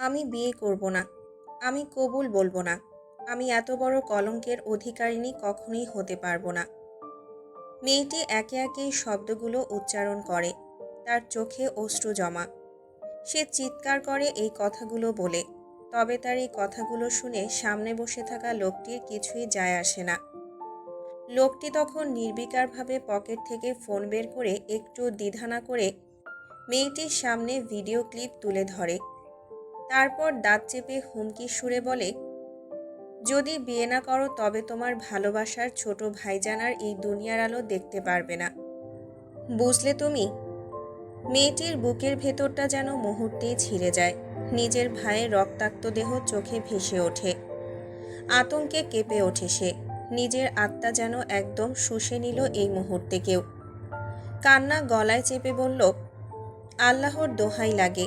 আমি বিয়ে করব না। আমি কবুল বলব না। আমি এত বড় কলঙ্কের অধিকারিণী কখনোই হতে পারব না। মেয়েটি একে একে শব্দগুলো উচ্চারণ করে। তার চোখে অশ্রু জমা। সে চিৎকার করে এই কথাগুলো বলে। তবে তার এই কথাগুলো শুনে সামনে বসে থাকা লোকটির কিছুই যায় আসে না। লোকটি তখন নির্বিকারভাবে পকেট থেকে ফোন বের করে একটু দ্বিধা না করে মেয়েটির সামনে ভিডিও ক্লিপ তুলে ধরে। তারপর দাঁত চেপে হুমকি সুরে বলে, যদি বিয়ে না করো তবে তোমার ভালোবাসার ছোট ভাইজানার এই দুনিয়ার আলো দেখতে পারবে না। বুঝলে তুমি? মেয়েটির বুকের ভেতরটা যেন মুহূর্তেই ছিঁড়ে যায়। নিজের ভাইয়ের রক্তাক্ত দেহ চোখে ভেসে ওঠে। আতঙ্কে কেঁপে ওঠে সে। নিজের আত্মা যেন একদম শুষে নিল এই মুহূর্তে কেউ। কান্না গলায় চেপে বলল, আল্লাহর দোহাই লাগে।